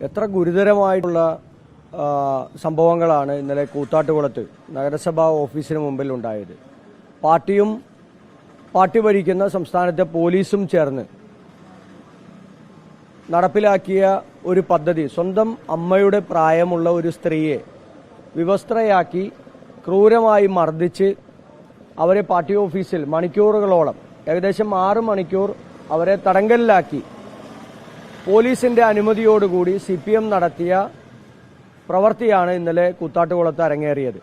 എത്ര ഗുരുതരമായിട്ടുള്ള സംഭവങ്ങളാണ് ഇന്നലെ കൂത്താട്ടുകുളത്ത് നഗരസഭാ ഓഫീസിന് മുമ്പിൽ ഉണ്ടായത് പാർട്ടിയും പാർട്ടി ഭരിക്കുന്ന സംസ്ഥാനത്തെ പോലീസും ചേർന്ന് നടപ്പിലാക്കിയ ഒരു പദ്ധതി സ്വന്തം അമ്മയുടെ പ്രായമുള്ള ഒരു സ്ത്രീയെ വിവസ്ത്രയാക്കി ക്രൂരമായി മർദ്ദിച്ച് അവരെ പാർട്ടി ഓഫീസിൽ മണിക്കൂറുകളോളം ഏകദേശം ആറ് മണിക്കൂർ അവരെ തടങ്കലിലാക്കി പോലീസിന്റെ അനുമതിയോടുകൂടി സി പി എം നടത്തിയ പ്രവൃത്തിയാണ് ഇന്നലെ കൂത്താട്ടുകുളത്ത് അരങ്ങേറിയത്.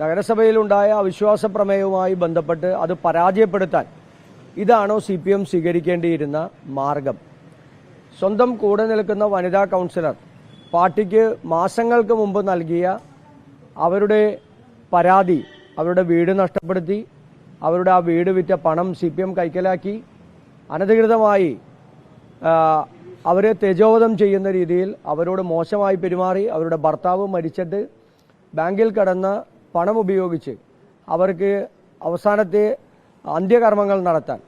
നഗരസഭയിലുണ്ടായ അവിശ്വാസ പ്രമേയവുമായി ബന്ധപ്പെട്ട് അത് പരാജയപ്പെടുത്താൻ ഇതാണോ സി പി എം സ്വീകരിക്കേണ്ടിയിരുന്ന മാർഗം. സ്വന്തം കൂടെ നിൽക്കുന്ന വനിതാ കൗൺസിലർ പാർട്ടിക്ക് മാസങ്ങൾക്ക് മുമ്പ് നൽകിയ അവരുടെ പരാതി അവരുടെ വീട് നഷ്ടപ്പെടുത്തി അവരുടെ ആ വീട് വിറ്റ പണം സി പി എം കൈക്കലാക്കി. അനധികൃതമായി അവരെ തേജോവധം ചെയ്യുന്ന രീതിയിൽ അവരോട് മോശമായി പെരുമാറി അവരുടെ ഭർത്താവ് മരിച്ചിട്ട് ബാങ്കിൽ കടന്ന് പണം ഉപയോഗിച്ച് അവർക്ക് അവസാനത്തെ അന്ത്യകർമ്മങ്ങൾ നടത്താൻ.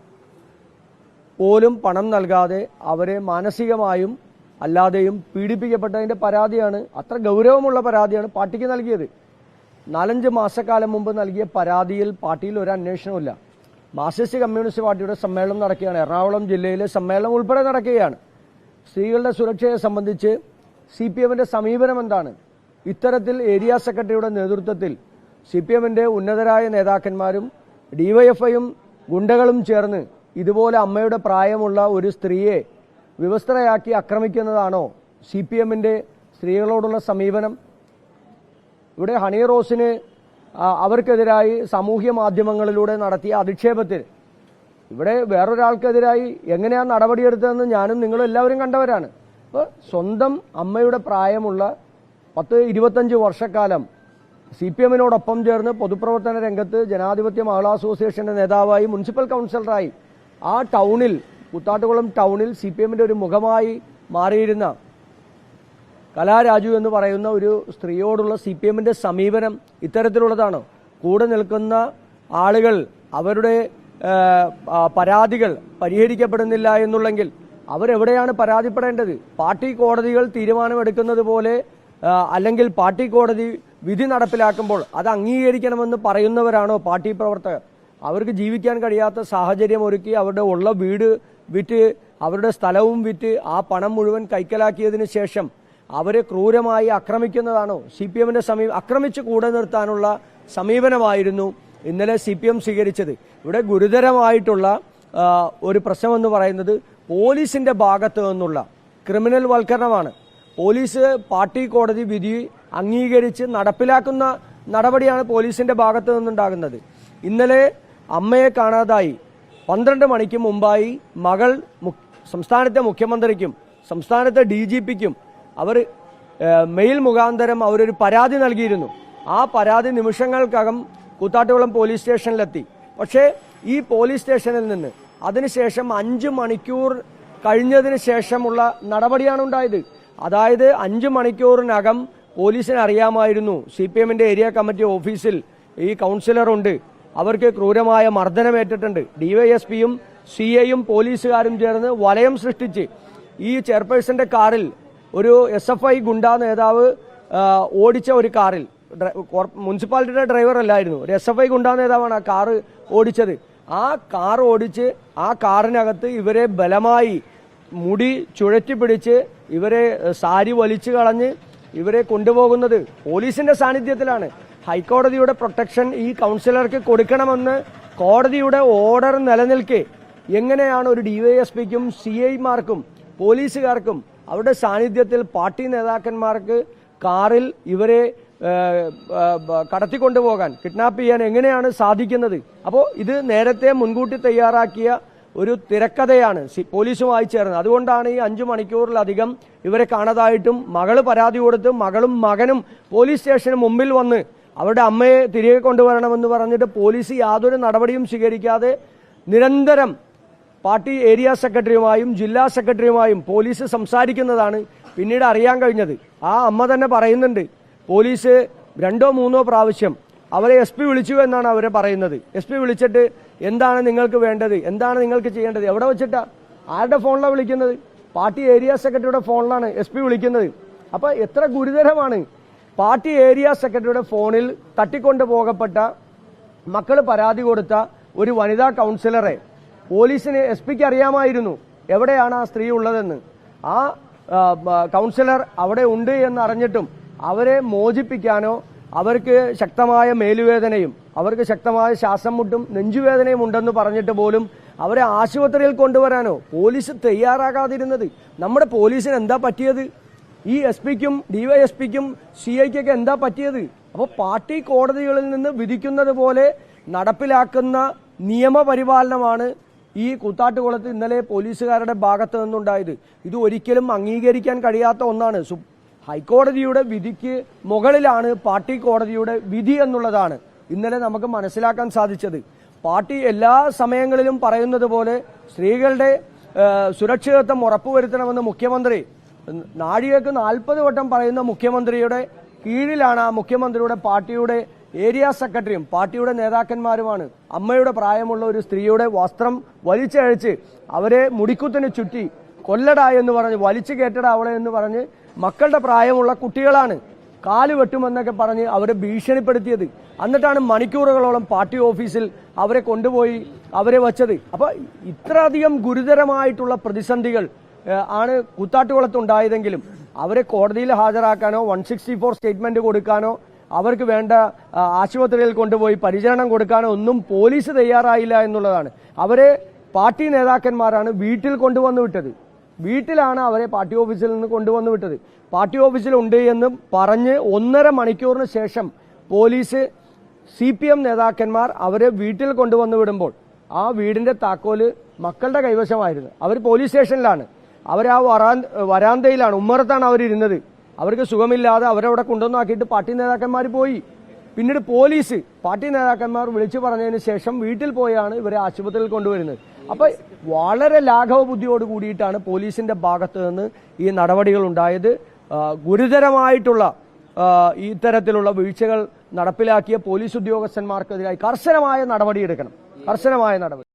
പോലും പണം നൽകാതെ അവരെ മാനസികമായും അല്ലാതെയും പീഡിപ്പിക്കപ്പെട്ടതിന്റെ പരാതിയാണ് അത്ര ഗൗരവമുള്ള പരാതിയാണ് പാർട്ടിക്ക് നൽകിയത്. നാലഞ്ച് മാസക്കാലം മുമ്പ് നൽകിയ പരാതിയിൽ പാർട്ടിയിൽ ഒരു അന്വേഷണമില്ല മാർക്സിസ്റ്റ് കമ്മ്യൂണിസ്റ്റ് പാർട്ടിയുടെ സമ്മേളനം നടക്കുകയാണ്. എറണാകുളം ജില്ലയിലെ സമ്മേളനം ഉൾപ്പെടെ നടക്കുകയാണ്. സ്ത്രീകളുടെ സുരക്ഷയെ സംബന്ധിച്ച് സി പി എമ്മിന്റെ സമീപനം എന്താണ്? ഇത്തരത്തിൽ ഏരിയ സെക്രട്ടറിയുടെ നേതൃത്വത്തിൽ സി പി എമ്മിന്റെ ഉന്നതരായ നേതാക്കന്മാരും ഡിവൈഎഫ്ഐയും ഗുണ്ടകളും ചേർന്ന് ഇതുപോലെ അമ്മയുടെ പ്രായമുള്ള ഒരു സ്ത്രീയെ വിവസ്ത്രയാക്കി ആക്രമിക്കുന്നതാണോ സി പി എമ്മിന്റെ സ്ത്രീകളോടുള്ള സമീപനം? ഇവിടെ ഹണി റോസിന് അവർക്കെതിരായി സാമൂഹ്യ മാധ്യമങ്ങളിലൂടെ നടത്തിയ അധിക്ഷേപത്തിൽ. ഇവിടെ വേറൊരാൾക്കെതിരായി എങ്ങനെയാണ് നടപടിയെടുത്തതെന്ന് ഞാനും നിങ്ങളും എല്ലാവരും കണ്ടവരാണ്. അപ്പോൾ സ്വന്തം അമ്മയുടെ പ്രായമുള്ള പത്ത് ഇരുപത്തഞ്ച് വർഷക്കാലം സി പി എമ്മിനോടൊപ്പം ചേർന്ന് പൊതുപ്രവർത്തന രംഗത്ത് ജനാധിപത്യ മഹിളാ അസോസിയേഷന്റെ നേതാവായി മുനിസിപ്പൽ കൗൺസിലറായി. ആ ടൗണിൽ കുത്താട്ടുകുളം ടൗണിൽ സി പി എമ്മിന്റെ ഒരു മുഖമായി മാറിയിരുന്ന കലാരാജു എന്ന് പറയുന്ന ഒരു സ്ത്രീയോടുള്ള സി പി എമ്മിന്റെ സമീപനം ഇത്തരത്തിലുള്ളതാണ്? കൂടെ നിൽക്കുന്ന ആളുകൾ അവരുടെ പരാതികൾ പരിഹരിക്കപ്പെടുന്നില്ല എന്നുള്ളെങ്കിൽ അവരെവിടെയാണ് പരാതിപ്പെടേണ്ടത്? പാർട്ടി കോടതികൾ തീരുമാനമെടുക്കുന്നത് പോലെ അല്ലെങ്കിൽ പാർട്ടി കോടതി വിധി നടപ്പിലാക്കുമ്പോൾ അത് അംഗീകരിക്കണമെന്ന് പറയുന്നവരാണോ പാർട്ടി പ്രവർത്തകർ? അവർക്ക് ജീവിക്കാൻ കഴിയാത്ത സാഹചര്യം ഒരുക്കി അവരുടെ ഉള്ള വീട് വിറ്റ് അവരുടെ സ്ഥലവും വിറ്റ് ആ പണം മുഴുവൻ കൈക്കലാക്കിയതിനു ശേഷം അവരെ ക്രൂരമായി ആക്രമിക്കുന്നതാണോ? സി പി എമ്മിന്റെ സമീപം ആക്രമിച്ച് കൂടെ നിർത്താനുള്ള സമീപനമായിരുന്നു ഇന്നലെ സി പി എം സ്വീകരിച്ചത്. ഇവിടെ ഗുരുതരമായിട്ടുള്ള ഒരു പ്രശ്നമെന്ന് പറയുന്നത് പോലീസിന്റെ ഭാഗത്തു നിന്നുള്ള ക്രിമിനൽ വൽക്കരണമാണ്. പോലീസ് പാർട്ടി കോടതി വിധി അംഗീകരിച്ച് നടപ്പിലാക്കുന്ന നടപടിയാണ് പോലീസിന്റെ ഭാഗത്തു നിന്നുണ്ടാകുന്നത്. ഇന്നലെ അമ്മയെ കാണാതായി. പന്ത്രണ്ട് മണിക്ക് മുമ്പായി മകൾ സംസ്ഥാനത്തെ മുഖ്യമന്ത്രിക്കും സംസ്ഥാനത്തെ ഡി ജി പിക്കും അവർ മെയിൽ മുഖാന്തരം അവരൊരു പരാതി നൽകിയിരുന്നു. ആ പരാതി നിമിഷങ്ങൾക്കകം കൂത്താട്ടുകുളം പോലീസ് സ്റ്റേഷനിലെത്തി. പക്ഷേ ഈ പോലീസ് സ്റ്റേഷനിൽ നിന്ന് അതിനുശേഷം അഞ്ച് മണിക്കൂർ കഴിഞ്ഞതിന് ശേഷമുള്ള നടപടിയാണ് ഉണ്ടായത്. അതായത് അഞ്ച് മണിക്കൂറിനകം പോലീസിന് അറിയാമായിരുന്നു. സി പി എമ്മിന്റെ ഏരിയ കമ്മിറ്റി ഓഫീസിൽ ഈ കൗൺസിലറുണ്ട് അവർക്ക് ക്രൂരമായ മർദ്ദനമേറ്റിട്ടുണ്ട് ഡിവൈഎസ്പിയും സി ഐയും പോലീസുകാരും ചേർന്ന് വലയം സൃഷ്ടിച്ച് ഈ ചെയർപേഴ്സന്റെ കാറിൽ ഒരു എസ് എഫ് ഐ ഗുണ്ടാ നേതാവ് ഓടിച്ച ഒരു കാറിൽ. മുനിസിപ്പാലിറ്റിയുടെ ഡ്രൈവർ അല്ലായിരുന്നു. ഒരു എസ് എഫ് ഐ ഗുണ്ടാ നേതാവാണ് ആ കാറ് ഓടിച്ചത്. ആ കാർ ഓടിച്ച് ആ കാറിനകത്ത് ഇവരെ ബലമായി മുടി ചുഴറ്റി പിടിച്ച് ഇവരെ സാരി വലിച്ചു കളഞ്ഞ് ഇവരെ കൊണ്ടുപോകുന്നത് പോലീസിന്റെ സാന്നിധ്യത്തിലാണ്. ഹൈക്കോടതിയുടെ പ്രൊട്ടക്ഷൻ ഈ കൗൺസിലർക്ക് കൊടുക്കണമെന്ന് കോടതിയുടെ ഓർഡർ നിലനിൽക്കെ. എങ്ങനെയാണ് ഒരു ഡിവൈഎസ്പിക്കും സി ഐമാർക്കും പോലീസുകാർക്കും അവരുടെ സാന്നിധ്യത്തിൽ പാർട്ടി നേതാക്കന്മാർക്ക് കാറിൽ ഇവരെ കടത്തിക്കൊണ്ടുപോകാൻ കിഡ്നാപ്പ് ചെയ്യാൻ എങ്ങനെയാണ് സാധിക്കുന്നത്? അപ്പോൾ ഇത് നേരത്തെ മുൻകൂട്ടി തയ്യാറാക്കിയ ഒരു തിരക്കഥയാണ് പോലീസും പോലീസുമായി ചേർന്നത്. അതുകൊണ്ടാണ് ഈ അഞ്ചു മണിക്കൂറിലധികം ഇവരെ കാണാതായിട്ടും മകൾ പരാതി കൊടുത്ത് മകളും മകനും പോലീസ് സ്റ്റേഷന് മുമ്പിൽ വന്ന് അവരുടെ അമ്മയെ തിരികെ കൊണ്ടുവരണമെന്ന് പറഞ്ഞിട്ട് പോലീസ് യാതൊരു നടപടിയും സ്വീകരിക്കാതെ നിരന്തരം പാർട്ടി ഏരിയ സെക്രട്ടറിയുമായും ജില്ലാ സെക്രട്ടറിയുമായും പോലീസ് സംസാരിക്കുന്നതാണ് പിന്നീട് അറിയാൻ കഴിഞ്ഞത്. ആ അമ്മ തന്നെ പറയുന്നുണ്ട് പോലീസ് രണ്ടോ മൂന്നോ പ്രാവശ്യം അവരെ എസ് പി വിളിച്ചു എന്നാണ് അവരെ പറയുന്നത്. എസ് പി വിളിച്ചിട്ട് എന്താണ് നിങ്ങൾക്ക് വേണ്ടത്? എന്താണ് നിങ്ങൾക്ക് ചെയ്യേണ്ടത്? എവിടെ വെച്ചിട്ടാ? ആരുടെ ഫോണിലാണ് വിളിക്കുന്നത്? പാർട്ടി ഏരിയ സെക്രട്ടറിയുടെ ഫോണിലാണ് എസ് പി വിളിക്കുന്നത്. അപ്പൊ എത്ര ഗുരുതരമാണ്. പാർട്ടി ഏരിയ സെക്രട്ടറിയുടെ ഫോണിൽ തട്ടിക്കൊണ്ടു പോകപ്പെട്ട മക്കൾ പരാതി കൊടുത്ത ഒരു വനിതാ കൗൺസിലറെ പോലീസിന് എസ് പിക്ക് അറിയാമായിരുന്നു എവിടെയാണ് ആ സ്ത്രീ ഉള്ളതെന്ന്. ആ കൗൺസിലർ അവിടെ ഉണ്ട് എന്ന് അറിഞ്ഞിട്ടും അവരെ മോചിപ്പിക്കാനോ അവർക്ക് ശക്തമായ മേലുവേദനയും അവർക്ക് ശക്തമായ ശ്വാസം മുട്ടും നെഞ്ചുവേദനയും ഉണ്ടെന്ന് പറഞ്ഞിട്ട് പോലും അവരെ ആശുപത്രിയിൽ കൊണ്ടുവരാനോ പോലീസ് തയ്യാറാകാതിരുന്നത്. നമ്മുടെ പോലീസിന് എന്താ പറ്റിയത്? ഈ എസ് പിക്കും ഡിവൈഎസ്പിക്കും സി ഐക്കൊക്കെ എന്താ പറ്റിയത്? അപ്പോൾ പാർട്ടി കോടതികളിൽ നിന്ന് വിധിക്കുന്നത് പോലെ നടപ്പിലാക്കുന്ന നിയമപരിപാലനമാണ് ഈ കൂത്താട്ടുകുളത്ത് ഇന്നലെ പോലീസുകാരുടെ ഭാഗത്ത് നിന്നുണ്ടായത്. ഇത് ഒരിക്കലും അംഗീകരിക്കാൻ കഴിയാത്ത ഒന്നാണ്. ഹൈക്കോടതിയുടെ വിധിക്ക് മുകളിലാണ് പാർട്ടി കോടതിയുടെ വിധി എന്നുള്ളതാണ് ഇന്നലെ നമുക്ക് മനസ്സിലാക്കാൻ സാധിച്ചത്. പാർട്ടി എല്ലാ സമയങ്ങളിലും പറയുന്നത് പോലെ സ്ത്രീകളുടെ സുരക്ഷിതത്വം ഉറപ്പുവരുത്തണമെന്ന് മുഖ്യമന്ത്രി നാഴികക്ക് നാൽപ്പത് വട്ടം പറയുന്ന മുഖ്യമന്ത്രിയുടെ കീഴിലാണ് ആ മുഖ്യമന്ത്രിയുടെ പാർട്ടിയുടെ ഏരിയ സെക്രട്ടറിയും പാർട്ടിയുടെ നേതാക്കന്മാരുമാണ്. അമ്മയുടെ പ്രായമുള്ള ഒരു സ്ത്രീയുടെ വസ്ത്രം വലിച്ചഴിച്ച് അവരെ മുടിക്കുത്തിന് ചുറ്റി കൊല്ലടാ എന്ന് പറഞ്ഞ് വലിച്ചു കയറ്റടാ അവളെ എന്ന് പറഞ്ഞ് മക്കളുടെ പ്രായമുള്ള കുട്ടികളാണ് കാൽ വെട്ടുമെന്നൊക്കെ പറഞ്ഞ് അവരെ ഭീഷണിപ്പെടുത്തിയത്. എന്നിട്ടാണ് മണിക്കൂറുകളോളം പാർട്ടി ഓഫീസിൽ അവരെ കൊണ്ടുപോയി അവരെ വച്ചത്. അപ്പോൾ ഇത്രയധികം ഗുരുതരമായിട്ടുള്ള പ്രതിസന്ധികൾ ആണ് കുത്താട്ടുകുളത്തുണ്ടായതെങ്കിലും അവരെ കോടതിയിൽ ഹാജരാക്കാനോ വൺ സിക്സ്റ്റി ഫോർ സ്റ്റേറ്റ്മെന്റ് കൊടുക്കാനോ അവർക്ക് വേണ്ട ആശുപത്രിയിൽ കൊണ്ടുപോയി പരിചരണം കൊടുക്കാനോ ഒന്നും പോലീസ് തയ്യാറായില്ല എന്നുള്ളതാണ്. അവരെ പാർട്ടി നേതാക്കന്മാരാണ് വീട്ടിൽ കൊണ്ടുവന്നു വിട്ടത്. വീട്ടിലാണ് അവരെ പാർട്ടി ഓഫീസിൽ നിന്ന് കൊണ്ടുവന്നു വിട്ടത്. പാർട്ടി ഓഫീസിൽ ഉണ്ട് എന്ന് പറഞ്ഞ് ഒന്നര മണിക്കൂറിന് ശേഷം പോലീസ് സി പി എം നേതാക്കന്മാർ അവരെ വീട്ടിൽ കൊണ്ടുവന്നു വിടുമ്പോൾ ആ വീടിന്റെ താക്കോൽ മക്കളുടെ കൈവശമായിരുന്നു. അവർ പോലീസ് സ്റ്റേഷനിലാണ്. അവർ ആ വരാന്തയിലാണ് ഉമ്മറത്താണ് അവരിരുന്നത്. അവർക്ക് സുഖമില്ലാതെ അവരവിടെ കൊണ്ടുവന്നാക്കിയിട്ട് പാർട്ടി നേതാക്കന്മാർ പോയി. പിന്നീട് പോലീസ് പാർട്ടി നേതാക്കന്മാർ വിളിച്ചു പറഞ്ഞതിന് ശേഷം വീട്ടിൽ പോയാണ് ഇവരെ ആശുപത്രിയിൽ കൊണ്ടുവരുന്നത്. അപ്പൊ വളരെ ലാഘവ ബുദ്ധിയോട് കൂടിയിട്ടാണ് പോലീസിന്റെ ഭാഗത്തു നിന്ന് ഈ നടപടികൾ ഉണ്ടായത്. ഗുരുതരമായിട്ടുള്ള ഇത്തരത്തിലുള്ള വീഴ്ചകൾ നടപ്പിലാക്കിയ പോലീസ് ഉദ്യോഗസ്ഥന്മാർക്കെതിരായി കർശനമായ നടപടിയെടുക്കണം. കർശനമായ നടപടി.